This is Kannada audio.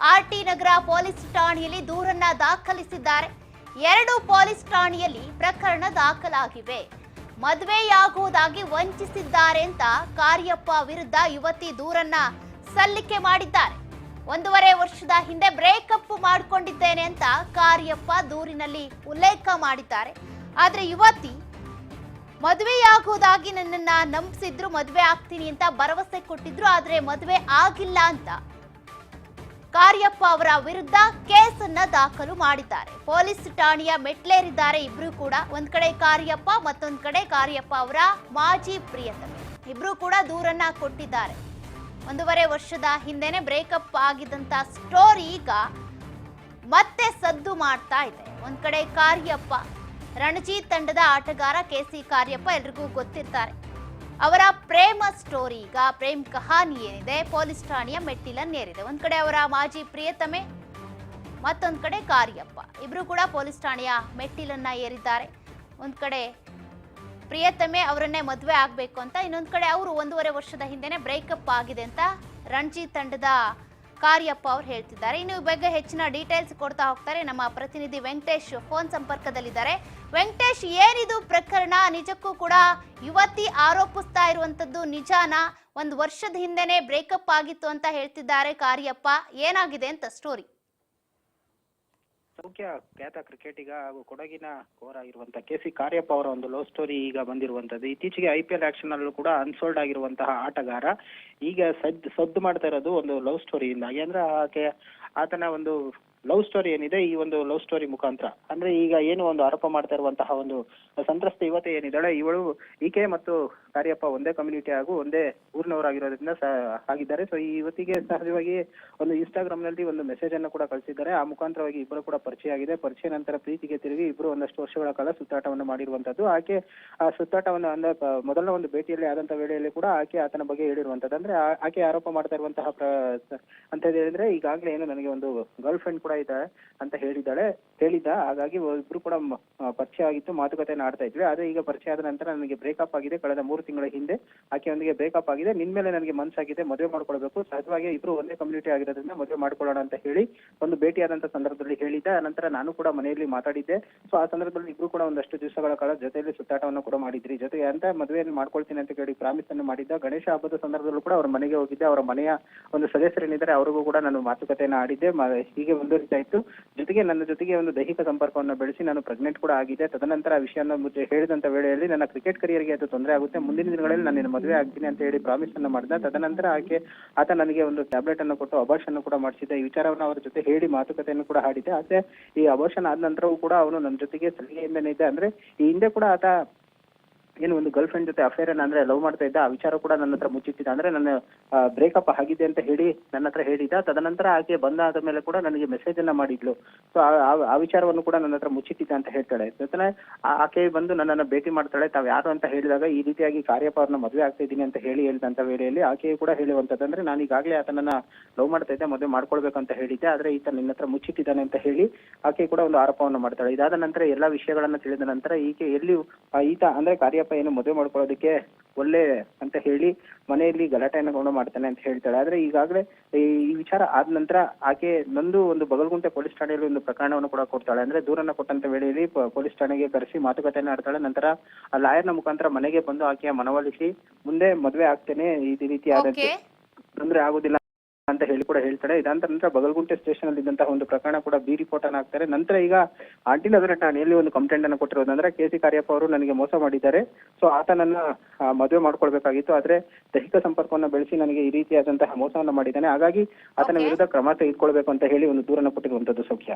ಆರ್ಟಿ ನಗರ ಪೊಲೀಸ್ ಠಾಣೆಯಲ್ಲಿ ದೂರನ್ನ ದಾಖಲಿಸಿದ್ದಾರೆ. ಎರಡು ಪೊಲೀಸ್ ಠಾಣೆಯಲ್ಲಿ ಪ್ರಕರಣ ದಾಖಲಾಗಿವೆ. ಮದುವೆಯಾಗುವುದಾಗಿ ವಂಚಿಸಿದ್ದಾರೆ ಅಂತ ಕಾರ್ಯಪ್ಪ ವಿರುದ್ಧ ಯುವತಿ ದೂರನ್ನ ಸಲ್ಲಿಕೆ ಮಾಡಿದ್ದಾರೆ. ಒಂದೂವರೆ ವರ್ಷದ ಹಿಂದೆ ಬ್ರೇಕಪ್ ಮಾಡಿಕೊಂಡಿದ್ದೇನೆ ಅಂತ ಕಾರ್ಯಪ್ಪ ದೂರಿನಲ್ಲಿ ಉಲ್ಲೇಖ ಮಾಡಿದ್ದಾರೆ. ಆದ್ರೆ ಯುವತಿ ಮದುವೆಯಾಗುವುದಾಗಿ ನನ್ನನ್ನ ನಂಬಿಸಿದ್ರು, ಮದುವೆ ಆಗ್ತೀನಿ ಅಂತ ಭರವಸೆ ಕೊಟ್ಟಿದ್ರು, ಆದ್ರೆ ಮದುವೆ ಆಗಿಲ್ಲ ಅಂತ ಕಾರ್ಯಪ್ಪ ಅವರ ವಿರುದ್ಧ ಕೇಸನ್ನ ದಾಖಲು ಮಾಡಿದ್ದಾರೆ. ಪೊಲೀಸ್ ಠಾಣೆಯ ಮೆಟ್ಲೇರಿದ್ದಾರೆ ಇಬ್ರು ಕೂಡ. ಒಂದ್ ಕಡೆ ಕಾರ್ಯಪ್ಪ, ಮತ್ತೊಂದ್ ಕಡೆ ಕಾರ್ಯಪ್ಪ ಅವರ ಮಾಜಿ ಪ್ರಿಯತಮೆ. ಇಬ್ರು ಕೂಡ ದೂರನ್ನ ಕೊಟ್ಟಿದ್ದಾರೆ. ಒಂದೂವರೆ ವರ್ಷದ ಹಿಂದೆನೆ ಬ್ರೇಕಪ್ ಆಗಿದ್ದಂತ ಸ್ಟೋರಿ ಈಗ ಮತ್ತೆ ಸದ್ದು ಮಾಡ್ತಾ ಇದೆ. ಒಂದ್ ಕಡೆ ಕಾರ್ಯಪ್ಪ ರಣಜಿ ತಂಡದ ಆಟಗಾರ ಕೆ ಸಿ ಕಾರ್ಯಪ್ಪ ಎಲ್ರಿಗೂ ಗೊತ್ತಿರ್ತಾರೆ. ಅವರ ಪ್ರೇಮ ಸ್ಟೋರಿ, ಈಗ ಪ್ರೇಮ್ ಕಹಾನಿ ಏನಿದೆ, ಪೊಲೀಸ್ ಠಾಣೆಯ ಮೆಟ್ಟಿಲನ್ನೇರಿದೆ. ಒಂದ್ ಕಡೆ ಅವರ ಮಾಜಿ ಪ್ರಿಯತಮೆ, ಮತ್ತೊಂದ್ ಕಡೆ ಕಾರ್ಯಪ್ಪ. ಇಬ್ರು ಕೂಡ ಪೊಲೀಸ್ ಠಾಣೆಯ ಮೆಟ್ಟಿಲನ್ನ ಏರಿದ್ದಾರೆ. ಒಂದ್ ಕಡೆ ಪ್ರಿಯತಮೆ ಅವರನ್ನೇ ಮದುವೆ ಆಗ್ಬೇಕು ಅಂತ, ಇನ್ನೊಂದ್ ಕಡೆ ಅವರು ಒಂದೂವರೆ ವರ್ಷದ ಹಿಂದೆನೆ ಬ್ರೇಕಪ್ ಆಗಿದೆ ಅಂತ ರಣಜಿ ತಂಡದ ಕಾರ್ಯಪ್ಪ ಅವರು ಹೇಳ್ತಿದ್ದಾರೆ. ಇನ್ನು ಈ ಬಗ್ಗೆ ಹೆಚ್ಚಿನ ಡೀಟೇಲ್ಸ್ ಕೊಡ್ತಾ ಹೋಗ್ತಾರೆ ನಮ್ಮ ಪ್ರತಿನಿಧಿ ವೆಂಕಟೇಶ್. ಫೋನ್ ಸಂಪರ್ಕದಲ್ಲಿದ್ದಾರೆ. ವೆಂಕಟೇಶ್, ಏನಿದು ಪ್ರಕರಣ? ನಿಜಕ್ಕೂ ಕೂಡ ಯುವತಿ ಆರೋಪಿಸ್ತಾ ಇರುವಂತದ್ದು ನಿಜಾನ? ಒಂದು ವರ್ಷದ ಹಿಂದೆನೆ ಬ್ರೇಕಪ್ ಆಗಿತ್ತು ಅಂತ ಹೇಳ್ತಿದ್ದಾರೆ ಕಾರ್ಯಪ್ಪ. ಏನಾಗಿದೆ ಅಂತ ಸ್ಟೋರಿ ಸೌಖ್ಯ ಖ್ಯಾತ ಕ್ರಿಕೆಟಿಗ ಹಾಗೂ ಕೊಡಗಿನ ಕೋರ ಆಗಿರುವಂತಹ ಕೆ ಸಿ ಕಾರ್ಯಪ್ಪ ಅವರ ಒಂದು ಲವ್ ಸ್ಟೋರಿ ಈಗ ಬಂದಿರುವಂತದ್ದು. ಇತ್ತೀಚೆಗೆ ಐ ಪಿ ಎಲ್ ಆಕ್ಷನ್ ಅಲ್ಲೂ ಕೂಡ ಅನ್ಸೋಲ್ಡ್ ಆಗಿರುವಂತಹ ಆಟಗಾರ. ಈಗ ಸದ್ ಸದ್ದು ಮಾಡ್ತಾ ಇರೋದು ಒಂದು ಲವ್ ಸ್ಟೋರಿಯಿಂದ ಅಂದ್ರೆ ಆಕೆ ಆತನ ಒಂದು ಲವ್ ಸ್ಟೋರಿ ಏನಿದೆ, ಈ ಒಂದು ಲವ್ ಸ್ಟೋರಿ ಮುಖಾಂತರ. ಅಂದ್ರೆ ಈಗ ಏನು ಒಂದು ಆರೋಪ ಮಾಡ್ತಾ ಇರುವಂತಹ ಒಂದು ಸಂತ್ರಸ್ತ ಯುವತಿ ಏನಿದ್ದಾಳೆ, ಇವಳು ಈಕೆ ಮತ್ತು ಕಾರ್ಯಪ್ಪ ಒಂದೇ ಕಮ್ಯುನಿಟಿ ಹಾಗೂ ಒಂದೇ ಊರಿನವರಾಗಿರೋದ್ರಿಂದ ಆಗಿದ್ದಾರೆ. ಸೊ ಈ ಯುವತಿಗೆ ಸಹಜವಾಗಿ ಒಂದು ಇನ್ಸ್ಟಾಗ್ರಾಮ್ನಲ್ಲಿ ಒಂದು ಮೆಸೇಜ್ ಅನ್ನು ಕೂಡ ಕಳಿಸಿದ್ದಾರೆ. ಆ ಮುಖಾಂತರವಾಗಿ ಇಬ್ಬರು ಕೂಡ ಪರಿಚಯ ಆಗಿದೆ. ಪರಿಚಯ ನಂತರ ಪ್ರೀತಿಗೆ ತಿರುಗಿ ಇಬ್ಬರು ಒಂದಷ್ಟು ವರ್ಷಗಳ ಕಾಲ ಸುತ್ತಾಟವನ್ನು ಮಾಡಿರುವಂತದ್ದು. ಆಕೆ ಆ ಸುತ್ತಾಟವನ್ನು ಅಂದ್ರೆ ಮೊದಲ ಒಂದು ಭೇಟಿಯಲ್ಲಿ ಆದಂತ ವೇಳೆಯಲ್ಲಿ ಕೂಡ ಆಕೆ ಆತನ ಬಗ್ಗೆ ಹೇಳಿರುವಂತದ್ದು. ಅಂದ್ರೆ ಆಕೆ ಆರೋಪ ಮಾಡ್ತಾ ಇರುವಂತಹ ಅಂತ ಹೇಳಿದ್ರೆ ಈಗಾಗಲೇ ಏನು ನನಗೆ ಒಂದು ಗರ್ಲ್ ಫ್ರೆಂಡ್ ಕೂಡ ಇದೆ ಅಂತ ಹೇಳಿದ್ದಾಳೆ ಹೇಳಿದ ಹಾಗಾಗಿ ಇಬ್ರು ಕೂಡ ಪರಿಚಯ ಆಗಿತ್ತು ಮಾತುಕತೆ ಆಡ್ತಾ ಇದ್ವಿ. ಆದ್ರೆ ಈಗ ಪರಿಚಯ ಆದ ನಂತರ ನನಗೆ ಬ್ರೇಕಪ್ ಆಗಿದೆ. ಕಳೆದ ಮೂರು ತಿಂಗಳ ಹಿಂದೆ ಆಕೆಯೊಂದಿಗೆ ಬ್ರೇಕಪ್ ಆಗಿದೆ. ನಿನ್ ಮೇಲೆ ನನಗೆ ಮನ್ಸಾಗಿದೆ. ಮದುವೆ ಮಾಡ್ಕೊಳ್ಬೇಕು. ಸಹಜವಾಗಿ ಇಬ್ರು ಒಂದೇ ಕಮ್ಯುನಿಟಿ ಆಗಿರೋದ್ರಿಂದ ಮದುವೆ ಮಾಡ್ಕೊಳ್ಳೋಣ ಅಂತ ಹೇಳಿ ಒಂದು ಭೇಟಿಯಾದಂತ ಸಂದರ್ಭದಲ್ಲಿ ಹೇಳಿದ್ದ. ನಂತರ ನಾನು ಕೂಡ ಮನೆಯಲ್ಲಿ ಮಾತಾಡಿದ್ದೆ. ಸೊ ಆ ಸಂದರ್ಭದಲ್ಲಿ ಇಬ್ರು ಕೂಡ ಒಂದಷ್ಟು ದಿವಸಗಳ ಕಾಲ ಜೊತೆಯಲ್ಲಿ ಸುತ್ತಾಟವನ್ನು ಕೂಡ ಮಾಡಿದ್ರಿ. ಜೊತೆಗೆ ಅಂತ ಮದುವೆಯನ್ನು ಮಾಡ್ಕೊಳ್ತೀನಿ ಅಂತ ಕೇಳಿ ಪ್ರಾಮಿಸ್ ಅನ್ನು ಮಾಡಿದ್ದ. ಗಣೇಶ ಹಬ್ಬದ ಸಂದರ್ಭದಲ್ಲೂ ಕೂಡ ಅವರ ಮನೆಗೆ ಹೋಗಿದ್ದೆ. ಅವರ ಮನೆಯ ಒಂದು ಸದಸ್ಯರೇನಿದ್ದಾರೆ ಅವರಿಗೂ ಕೂಡ ನಾನು ಮಾತುಕತೆಯನ್ನು ಆಡಿದ್ದೆ. ಹೀಗೆ ಮುಂದುವರಿತಾ ಇತ್ತು. ಜೊತೆಗೆ ನನ್ನ ಜೊತೆಗೆ ಒಂದು ದೈಹಿಕ ಸಂಪರ್ಕವನ್ನು ಬೆಳೆಸಿ ನಾನು ಪ್ರೆಗ್ನೆಂಟ್ ಕೂಡ ಆಗಿದೆ ತದನಂತರ ಆ ವಿಷಯನ ಹೇಳಿದಂತ ವೇಳೆಯಲ್ಲಿ ನನ್ನ ಕ್ರಿಕೆಟ್ ಕರಿಯರ್ಗೆ ಅದು ತೊಂದರೆ ಆಗುತ್ತೆ. ಮುಂದಿನ ದಿನಗಳಲ್ಲಿ ನಾನು ನಿನ್ನ ಮದುವೆ ಆಗ್ತೀನಿ ಅಂತ ಹೇಳಿ ಪ್ರಾಮಿಸ್ ಅನ್ನು ಮಾಡಿದ ತದನಂತರ ಆಕೆ, ಆತ ನನಗೆ ಒಂದು ಟ್ಯಾಬ್ಲೆಟ್ ಅನ್ನು ಕೊಟ್ಟು ಅಬಾರ್ಷನ್ ಕೂಡ ಮಾಡಿಸಿದ್ದ. ಈ ವಿಚಾರವನ್ನು ಅವರ ಜೊತೆ ಹೇಳಿ ಮಾತುಕತೆಯನ್ನು ಕೂಡ ಆಡಿದೆ ಆದ್ರೆ ಈ ಅಬಾರ್ಷನ್ ಆದ ನಂತರವೂ ಕೂಡ ಅವನು ನನ್ನ ಜೊತೆಗೆ ಸಲಿಗೆಯಿಂದನೇ ಇದೆ ಅಂದ್ರೆ ಈ ಹಿಂದೆ ಕೂಡ ಆತ ಏನು ಒಂದು ಗರ್ಲ್ ಫ್ರೆಂಡ್ ಜೊತೆ ಅಫೇರ್ ಅಂದ್ರೆ ಲವ್ ಮಾಡ್ತಾ ಇದ್ದ, ಆ ವಿಚಾರ ಕೂಡ ನನ್ನ ಹತ್ರ ಮುಚ್ಚಿಟ್ಟಿದ್ದ. ಅಂದ್ರೆ ನನ್ನ ಬ್ರೇಕಪ್ ಆಗಿದೆ ಅಂತ ಹೇಳಿ ನನ್ನ ಹತ್ರ ಹೇಳಿದ ತದನಂತರ ಆಕೆ ಬಂದಾದ ಮೇಲೆ ಕೂಡ ನನಗೆ ಮೆಸೇಜ್ ಅನ್ನ ಮಾಡಿದ್ಲು. ಸೊ ಆ ವಿಚಾರವನ್ನು ಕೂಡ ನನ್ನ ಹತ್ರ ಮುಚ್ಚಿಟ್ಟಿದ್ದ ಅಂತ ಹೇಳ್ತಾಳೆ. ಜೊತೆ ಆಕೆ ಬಂದು ನನ್ನನ್ನ ಭೇಟಿ ಮಾಡ್ತಾಳೆ. ತಾವ್ ಯಾರು ಅಂತ ಹೇಳಿದಾಗ ಈ ರೀತಿಯಾಗಿ ಕಾರ್ಯಪ್ಪ ಅವ್ರನ್ನ ಮದುವೆ ಆಗ್ತಾ ಇದ್ದೀನಿ ಅಂತ ಹೇಳಿ ಹೇಳಿದಂತ ವೇಳೆಯಲ್ಲಿ ಆಕೆ ಕೂಡ ಹೇಳುವಂತದಂದ್ರೆ ನಾನು ಈಗಾಗಲೇ ಆತನನ್ನ ಲವ್ ಮಾಡ್ತಾ ಇದ್ದೆ, ಮದುವೆ ಮಾಡ್ಕೊಳ್ಬೇಕಂತ ಹೇಳಿದ್ದೆ. ಆದ್ರೆ ಈತ ನಿನ್ನ ಹತ್ರ ಮುಚ್ಚಿಟ್ಟಿದ್ದಾನೆ ಅಂತ ಹೇಳಿ ಆಕೆ ಕೂಡ ಒಂದು ಆರೋಪವನ್ನು ಮಾಡ್ತಾಳೆ. ಇದಾದ ನಂತರ ಎಲ್ಲಾ ವಿಷಯಗಳನ್ನ ತಿಳಿದ ನಂತರ ಈಕೆ ಎಲ್ಲಿ ಈತ ಅಂದ್ರೆ ಕಾರ್ಯಪ್ಪ ಏನು ಮದುವೆ ಮಾಡ್ಕೊಳ್ಳೋದಕ್ಕೆ ಒಳ್ಳೆ ಅಂತ ಹೇಳಿ ಮನೆಯಲ್ಲಿ ಗಲಾಟೆಯನ್ನು ಕೊಂಡು ಮಾಡ್ತಾನೆ ಅಂತ ಹೇಳ್ತಾಳೆ. ಆದ್ರೆ ಈಗಾಗಲೇ ಈ ವಿಚಾರ ಆದ ನಂತರ ಆಕೆ ನಂದು ಒಂದು ಬಗಲ್ಗುಂಟೆ ಪೊಲೀಸ್ ಠಾಣೆಯಲ್ಲಿ ಒಂದು ಪ್ರಕರಣವನ್ನು ಕೂಡ ಕೊಡ್ತಾಳೆ. ಅಂದ್ರೆ ದೂರನ್ನ ಕೊಟ್ಟಂತ ವೇಳೆಯಲ್ಲಿ ಪೊಲೀಸ್ ಠಾಣೆಗೆ ಕರೆಸಿ ಮಾತುಕತೆಯನ್ನು ಆಡ್ತಾಳೆ. ನಂತರ ಆ ಲಾಯರ್ನ ಮುಖಾಂತರ ಮನೆಗೆ ಬಂದು ಆಕೆಯ ಮನವೊಲಿಸಿ ಮುಂದೆ ಮದುವೆ ಆಗ್ತೇನೆ. ಈ ರೀತಿ ಆದಂತೆ ಓಕೆ ತೊಂದರೆ ಆಗುದಿಲ್ಲ. ಅಂತ ಹೇಳಿ ಕೂಡ ಹೇಳ್ತಾರೆ. ಇದಾದ ನಂತರ ಬಗಲ್ಗುಂಟೆ ಸ್ಟೇಷನ್ ಅಲ್ಲಿ ಇದ್ದಂತಹ ಒಂದು ಪ್ರಕರಣ ಕೂಡ ಬಿ ರಿಪೋರ್ಟ್ ಅನ್ನ ಹಾಕ್ತಾರೆ. ನಂತರ ಈಗ ಆಂಟಿ ನಗರ ಠಾಣೆಯಲ್ಲಿ ಒಂದು ಕಂಪ್ಲೇಂಟ್ ಅನ್ನು ಕೊಟ್ಟಿರೋದಂದ್ರೆ ಕೆ ಸಿ ಕಾರ್ಯಪ್ಪ ಅವರು ನನಗೆ ಮೋಸ ಮಾಡಿದ್ದಾರೆ. ಸೊ ಆತನನ್ನ ಮದುವೆ ಮಾಡ್ಕೊಳ್ಬೇಕಾಗಿತ್ತು. ಆದ್ರೆ ದೈಹಿಕ ಸಂಪರ್ಕವನ್ನು ಬೆಳೆಸಿ ನನಗೆ ಈ ರೀತಿಯಾದಂತಹ ಮೋಸವನ್ನ ಮಾಡಿದ್ದಾನೆ. ಹಾಗಾಗಿ ಆತನ ವಿರುದ್ಧ ಕ್ರಮ ತೆಗೆದುಕೊಳ್ಬೇಕು ಅಂತ ಹೇಳಿ ಒಂದು ದೂರನ್ನು ಕೊಟ್ಟಿರುವಂತದ್ದು ಸೌಖ್ಯ.